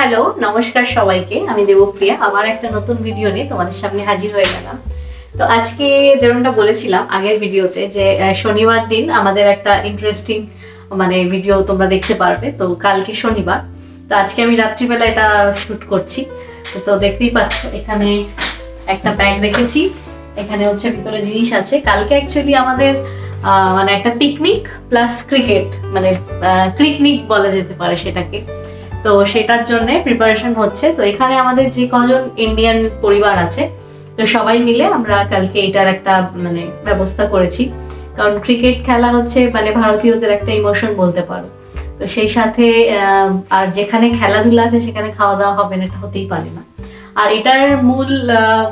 Hello, নমস্কার সবাইকে, আমি দেবপ্রিয়া। আবার একটা নতুন ভিডিও নিয়ে তোমাদের সামনে হাজির হয়ে গেলাম। তো আজকে যেরকমটা বলেছিলাম আগের ভিডিওতে যে শনিবার দিন আমাদের একটা ইন্টারেস্টিং মানে ভিডিও তোমরা দেখতে পারবে। তো কালকে শনিবার। তো আজকে আমি রাত্রিবেলা এটা শুট করছি। তো দেখতেই পাচ্ছ, এখানে একটা ব্যাগ রেখেছি। এখানে হচ্ছে ভিতরে জিনিস আছে। কালকে অ্যাকচুয়ালি আমাদের মানে একটা পিকনিক প্লাস ক্রিকেট মানে ক্রিকনিক বলা যেতে পারে সেটাকে। তো সেটার জন্য প্রিপারেশন হচ্ছে। তো এখানে আমাদের যে কজন ইন্ডিয়ান পরিবার আছে, তো সবাই মিলে আমরা কালকে এটার একটা মানে ব্যবস্থা করেছি। কারণ ক্রিকেট খেলা হচ্ছে মানে ভারতীয়দের একটা ইমোশন বলতে পারো। তো সেই সাথে আর যেখানে খেলাধুলা আছে, সেখানে খাওয়া দাওয়া হবে না, এটা হতেই পারে না। আর এটার মূল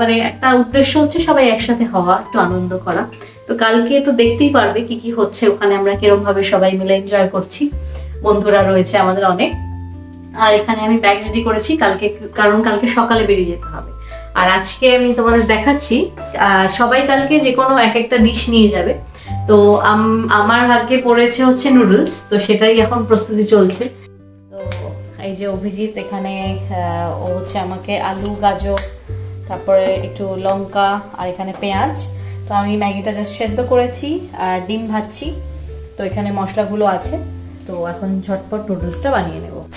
মানে একটা উদ্দেশ্য হচ্ছে সবাই একসাথে হওয়া, একটু আনন্দ করা। তো কালকে তো দেখতেই পারবে কি কি হচ্ছে, ওখানে আমরা কিরম ভাবে সবাই মিলে এনজয় করছি। বন্ধুরা রয়েছে আমাদের অনেক। আর এখানে আমি ব্যাগ রেডি করেছি, কালকে, কারণ কালকে সকালে বেরিয়ে যেতে হবে। আর আজকে আমি তোমাদের দেখাচ্ছি সবাই কালকে যে কোনো এক একটা ডিশ নিয়ে যাবে। তো আম- আমার ভাগ্যে পড়েছে হচ্ছে নুডলস তো সেটাই এখন প্রস্তুতি চলছে। তো এই যে অভিজিৎ এখানে ও হচ্ছে আমাকে আলু, গাজর, তারপরে একটু লঙ্কা, আর এখানে পেঁয়াজ। তো আমি ম্যাগিটা জাস্ট সেদ্ধ করেছি, আর ডিম ভাজছি। তো এখানে মশলাগুলো আছে। তো এখন ঝটপট নুডলসটা বানিয়ে নেব।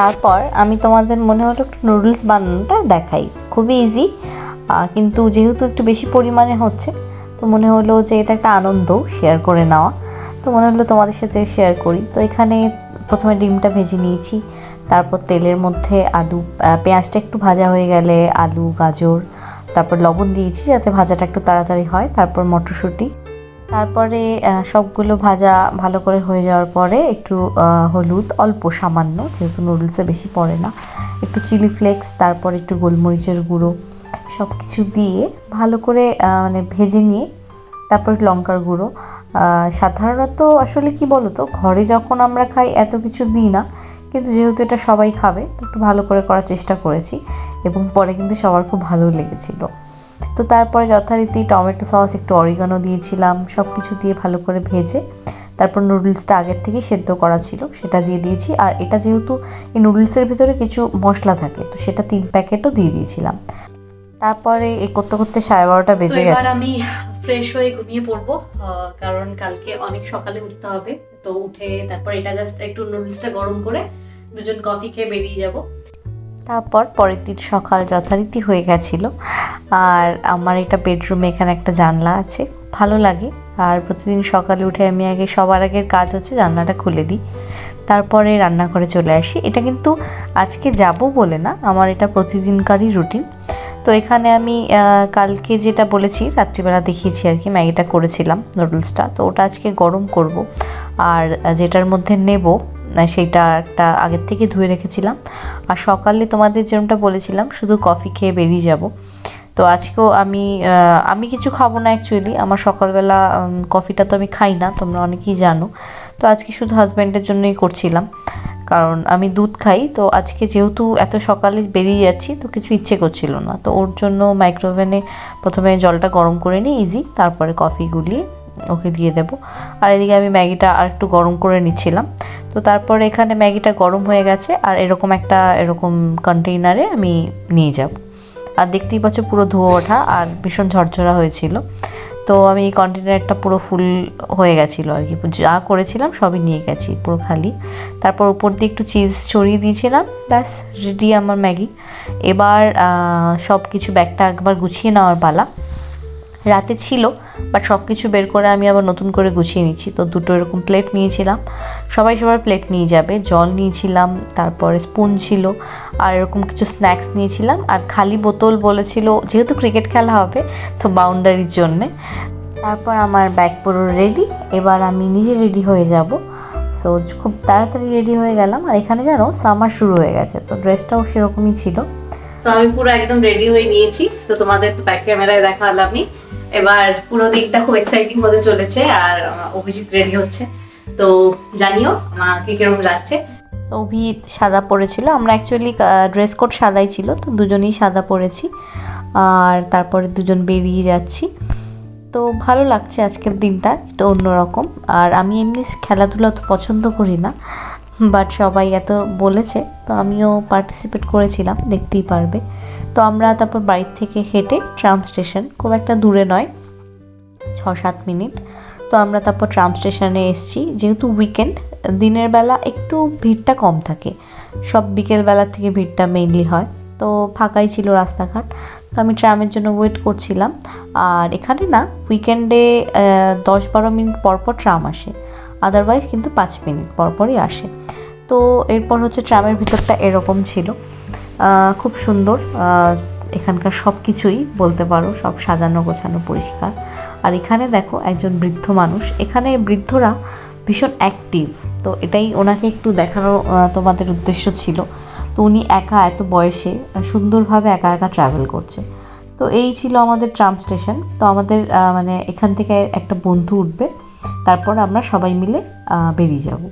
তারপর আমি তোমাদের মনে হলো একটু নুডলস বানানোটা দেখাই। খুবই ইজি কিন্তু যেহেতু একটু বেশি পরিমাণে হচ্ছে, তো মনে হলো যে এটা একটা আনন্দ শেয়ার করে নেওয়া। তো মনে হলো তোমাদের সাথে শেয়ার করি। তো এখানে প্রথমে ডিমটা ভেজে নিয়েছি, তারপর তেলের মধ্যে আলু পেঁয়াজটা একটু ভাজা হয়ে গেলে আলু, গাজর, তারপর লবণ দিয়েছি যাতে ভাজাটা একটু তাড়াতাড়ি হয়, তারপর মটরশুঁটি। তারপরে সবগুলো ভাজা ভালো করে হয়ে যাওয়ার পরে একটু হলুদ, অল্প সামান্য, যেহেতু নুডলসে বেশি পড়ে না। একটু চিলি ফ্লেক্স, তারপর একটু গোলমরিচের গুঁড়ো সব কিছু দিয়ে ভালো করে মানে ভেজে নিয়ে তারপর লঙ্কার গুঁড়ো। সাধারণত আসলে কি বলো তো ঘরে যখন আমরা খাই এত কিছু দিই না, কিন্তু যেহেতু এটা সবাই খাবে, তো একটু ভালো করে করার চেষ্টা করেছি এবং পরে কিন্তু সবার খুব ভালো লেগেছিলো। তো তারপরে যথারীতি টমেটো সস একটু অরিগানো দিয়েছিলাম সব কিছু দিয়ে ভালো করে ভেজে তারপর নুডলসটা আগের থেকেই সেদ্ধ করা ছিল সেটা দিয়ে দিয়েছি। আর এটা যেহেতু এই নুডলসের ভিতরে কিছু মশলা থাকে তো সেটা তিন প্যাকেটও দিয়ে দিয়েছিলাম। তারপরে এই করতে করতে সাড়ে বারোটা বেজে গেছে। আমি ফ্রেশ হয়ে ঘুমিয়ে পড়ব কারণ কালকে অনেক সকালে উঠতে হবে। তো উঠে তারপর এটা জাস্ট একটু নুডলসটা গরম করে দুজন কফি খেয়ে বেরিয়ে যাব। তারপর পরের দিন সকাল যথারীতি হয়ে গেছিল। আর আমার এটা বেডরুমে এখানে একটা জানলা আছে, ভালো লাগে। আর প্রতিদিন সকালে উঠে আমি আগে, সবার আগের কাজ হচ্ছে জানলাটা খুলে দিই। তারপরে রান্না করে চলে আসি। এটা কিন্তু আজকে যাব বলে না, আমার এটা প্রতিদিনকারই রুটিন তো এখানে আমি কালকে যেটা বলেছি, রাত্রিবেলা দেখিয়েছি আর কি, ম্যাগিটা করেছিলাম নুডলসটা তো ওটা আজকে গরম করব। আর যেটার মধ্যে নেব সেইটা একটা আগের থেকে ধুয়ে রেখেছিলাম। আর সকালে তোমাদের যেরকমটা বলেছিলাম, শুধু কফি খেয়ে বেরিয়ে যাব। তো আজকেও আমি আমি কিছু খাব না অ্যাকচুয়ালি আমার সকালবেলা কফিটা তো আমি খাই না, তোমরা অনেকেই জানো। তো আজকে শুধু হাজব্যান্ডের জন্যই করছিলাম। কারণ আমি দুধ খাই, তো আজকে যেহেতু এত সকালে বেরিয়ে যাচ্ছি, তো কিছু ইচ্ছে করছিল না। তো ওর জন্য মাইক্রোওভেনে প্রথমে জলটা গরম করে নিই ইজি তারপরে কফি গুলিয়ে ওকে দিয়ে দেবো। আর এদিকে আমি ম্যাগিটা আর একটু গরম করে নিচ্ছিলাম। তো তারপরে এখানে ম্যাগিটা গরম হয়ে গেছে আর এরকম একটা, এরকম কন্টেইনারে আমি নিয়ে যাব। আর দেখতেই পাচ্ছ পুরো ধোয়া ওঠা আর ভীষণ ঝরঝরা হয়েছিল। তো আমি এই কন্টেনারটা পুরো ফুল হয়ে গেছিল আর কি। যা করেছিলাম সবই নিয়ে গেছি, পুরো খালি। তারপর উপর দিয়ে একটু চিজ ছড়িয়ে দিয়েছিলাম, ব্যাস রেডি আমার ম্যাগি। এবার সব কিছু ব্যাগটা একবার গুছিয়ে নেওয়ার পালা। রাতে ছিল বাট সব কিছু বের করে আমি আবার নতুন করে গুছিয়ে নিচ্ছি। তো দুটো এরকম প্লেট নিয়েছিলাম। সবাই সবার প্লেট নিয়ে যাবে। জল নিয়েছিলাম, তারপরে স্পুন ছিল, আর এরকম কিছু স্ন্যাক্স নিয়েছিলাম, আর খালি বোতল বলেছিল, যেহেতু ক্রিকেট খেলা হবে, তো বাউন্ডারির জন্যে। তারপর আমার ব্যাগ পুরো রেডি এবার আমি নিজে রেডি হয়ে যাব। সো খুব তাড়াতাড়ি রেডি হয়ে গেলাম, আর এখানে জানো সামার শুরু হয়ে গেছে, তো ড্রেসটাও সেরকমই ছিল। তো আমি পুরো একদম রেডি হয়ে নিয়েছি। তো তোমাদের তো ব্যাক ক্যামেরায় দেখালামই। এবার পুরো দিকটা খুব এক্সাইটিং হতে চলেছে আর অভিজিৎ রেডি হচ্ছে। তো জানিও আমাকে কীরকম লাগছে? তো সাদা পরেছিল। আমরা অ্যাকচুয়ালি ড্রেস কোড সাদাই ছিল, তো দুজনেই সাদা পরেছি। আর তারপরে দুজন বেরিয়ে যাচ্ছি। তো ভালো লাগছে আজকের দিনটা, একটু অন্যরকম। আর আমি এমনি খেলাধুলা তো পছন্দ করি না বাট সবাই এত বলেছে, তো আমিও পার্টিসিপেট করেছিলাম, দেখতেই পারবে। তো আমরা তারপর বাড়ির থেকে হেঁটে ট্রাম স্টেশন খুব একটা দূরে নয় ছ সাত মিনিট। তো আমরা তারপর ট্রাম স্টেশনে এসেছি। যেহেতু উইকেন্ড দিনের বেলা একটু ভিড়টা কম থাকে। সব বিকেলবেলা থেকে ভিড়টা মেইনলি হয়। তো ফাঁকাই ছিল রাস্তাঘাট। তো আমি ট্রামের জন্য ওয়েট করছিলাম। আর এখানে না উইকেন্ডে দশ বারো মিনিট পর পর ট্রাম আসে। আদারওয়াইজ কিন্তু পাঁচ মিনিট পরপরই আসে। তো এরপর হচ্ছে ট্রামের ভিতরটা এরকম ছিল। খুব সুন্দর এখানকার সব কিছুই বলতে পারো, সব সাজানো গোছানো পরিষ্কার। আর এখানে দেখো একজন বৃদ্ধ মানুষ, এখানে বৃদ্ধরা ভীষণ অ্যাক্টিভ তো এটাই ওনাকে একটু দেখানো তোমাদের উদ্দেশ্য ছিল। তো উনি একা এত বয়সে সুন্দরভাবে একা একা ট্রাভেল করছে। তো এই ছিল আমাদের ট্রাম স্টেশন তো আমাদের মানে এখান থেকে একটা বন্ধু উঠবে, তারপর আমরা সবাই মিলে বেরিয়ে যাব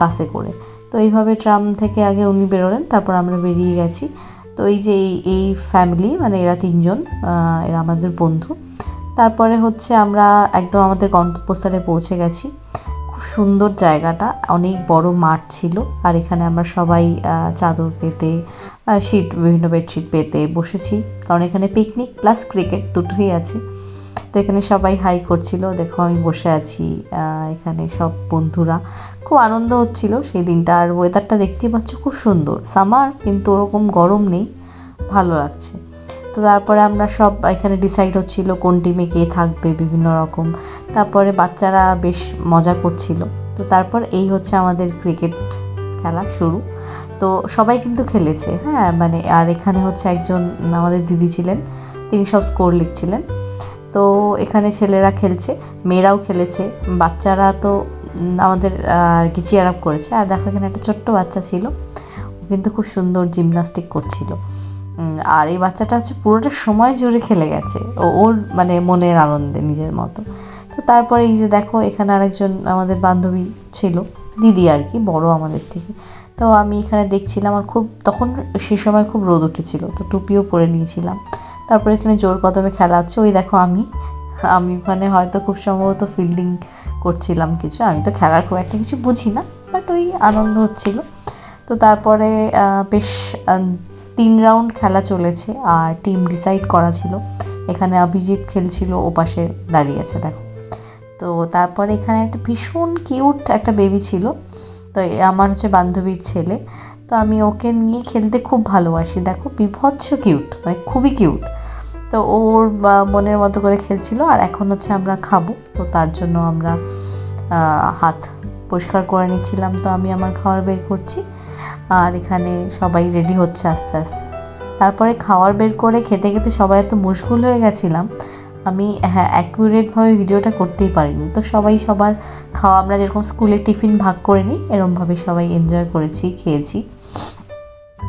বাসে করে। তো এইভাবে ট্রাম থেকে আগে উনি বেরোলেন, তারপর আমরা বেরিয়ে গেছি। তো এই যে এই ফ্যামিলি মানে এরা তিনজন এরা আমাদের বন্ধু। তারপরে হচ্ছে আমরা একদম আমাদের গন্তব্যস্থলে পৌঁছে গেছি। খুব সুন্দর জায়গাটা, অনেক বড় মাঠ ছিল, আর এখানে আমরা সবাই চাদর পেতে শিট বিভিন্ন বেডশিট পেতে বসেছি। কারণ এখানে পিকনিক প্লাস ক্রিকেট দুটোই আছে। তো এখানে সবাই হাই করছিল, দেখো আমি বসে আছি এখানে সব বন্ধুরা। খুব আনন্দ হচ্ছিল, সেই দিনটা আর ওয়েদারটা দেখতেই পাচ্ছ খুব সুন্দর। সামার কিন্তু ওরকম গরম নেই, ভালো লাগছে। তো তারপরে আমরা সব এখানে ডিসাইড হচ্ছিল কোন টিমে কে থাকবে বিভিন্ন রকম। তারপরে বাচ্চারা বেশ মজা করছিল। তো তারপর এই হচ্ছে আমাদের ক্রিকেট খেলা শুরু। তো সবাই কিন্তু খেলেছে হ্যাঁ মানে আর এখানে হচ্ছে একজন আমাদের দিদি ছিলেন, তিনি সব স্কোর লিখছিলেন। তো এখানে ছেলেরা খেলছে, মেয়েরাও খেলেছে, বাচ্চারা তো আমাদের আর কি চিয়ার আপ করেছে। আর দেখো এখানে একটা ছোট্ট বাচ্চা ছিল, ও কিন্তু খুব সুন্দর জিমনাস্টিক করছিল। আর এই বাচ্চাটা হচ্ছে পুরোটা সময় জুড়ে খেলে গেছে, ও, ওর মানে মনের আনন্দে নিজের মতো। তো তারপরে এই যে দেখো, এখানে আরেকজন আমাদের বান্ধবী ছিল, দিদি আর কি, বড় আমাদের থেকে। তো আমি এখানে দেখছিলাম, আর খুব, তখন সে সময় খুব রোদ উঠেছিল, তো টুপিও পরে নিয়েছিলাম। তারপরে এখানে জোর কদমে খেলা হচ্ছে। ওই দেখো আমি। আমি ওখানে হয়তো খুব সম্ভবত ফিল্ডিং করছিলাম কিছু। আমি তো খেলার খুব একটা কিছু বুঝি না বাট ওই আনন্দ হচ্ছিল। তো তারপরে বেশ তিন রাউন্ড খেলা চলেছে আর টিম ডিসাইড করা ছিল। এখানে অভিজিৎ খেলছিল, ও পাশে দাঁড়িয়েছে দেখো। তো তারপরে এখানে একটা ভীষণ কিউট একটা বেবি ছিল। তো আমার হচ্ছে বান্ধবীর ছেলে। তো আমি ওকে নিয়ে খেলতে খুব ভালোবাসি। দেখো, বিভৎস কিউট মানে খুবই কিউট তো ওর মনের মতো করে খেলছিল আর এখন হচ্ছে আমরা খাব। তো তার জন্য আমরা হাত পরিষ্কার করে নিচ্ছিলাম। তো আমি আমার খাবার বের করছি আর এখানে সবাই রেডি হচ্ছে আস্তে আস্তে। তারপরে খাওয়ার বের করে খেতে খেতে সবাই এত মুশগুল হয়ে গেছিলাম আমি হ্যাঁ অ্যাকুরেটভাবে ভিডিওটা করতেই পারিনি। তো সবাই সবার খাওয়া আমরা যেরকম স্কুলে টিফিন ভাগ করে নিই, এরমভাবে সবাই এনজয় করেছি, খেয়েছি।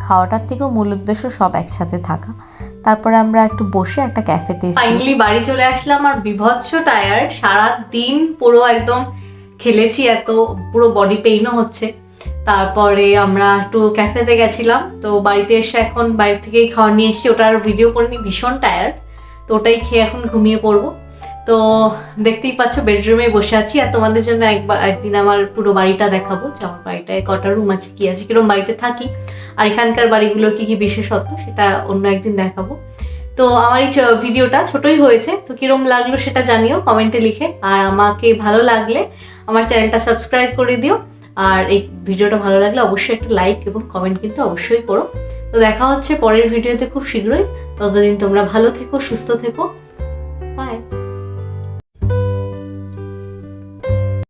খাওয়াটার থেকেও মূল উদ্দেশ্য সব একসাথে থাকা। তারপরে আমরা একটু বসে একটা ক্যাফেতে ফাইনালি বাড়ি চলে আসলাম আর বিভৎস টায়ার্ড সারা দিন পুরো একদম খেলেছি, এত পুরো বডি পেইনও হচ্ছে। তারপরে আমরা একটু ক্যাফেতে গেছিলাম, তো বাড়িতে এসে এখন বাড়ি থেকেই খাওয়া নিয়ে এসেছি, ওটার ভিডিও করিনি ভীষণ টায়ার্ড তো ওটাই খেয়ে এখন ঘুমিয়ে পড়ব। তো দেখতেই পাচ্ছ বেডরুমে বসে আছি। আর তোমাদের জন্য একবার, একদিন আমার পুরো বাড়িটা দেখাবো। যে আমার বাড়িটায় কটা রুম আছে, কি আছে কীরকম বাড়িতে থাকি। আর এখানকার বাড়িগুলোর কি কি বিশেষত্ব, সেটা অন্য একদিন দেখাবো। তো আমার এই ভিডিওটা ছোটই হয়েছে। তো কিরম লাগল সেটা জানিও কমেন্টে লিখে। আর আমাকে ভালো লাগলে আমার চ্যানেলটা সাবস্ক্রাইব করে দিও। আর এই ভিডিওটা ভালো লাগলে অবশ্যই একটা লাইক এবং কমেন্ট কিন্তু অবশ্যই করো। তো দেখা হচ্ছে পরের ভিডিওতে খুব শীঘ্রই। ততদিন তোমরা ভালো থেকো সুস্থ থেকো। বাই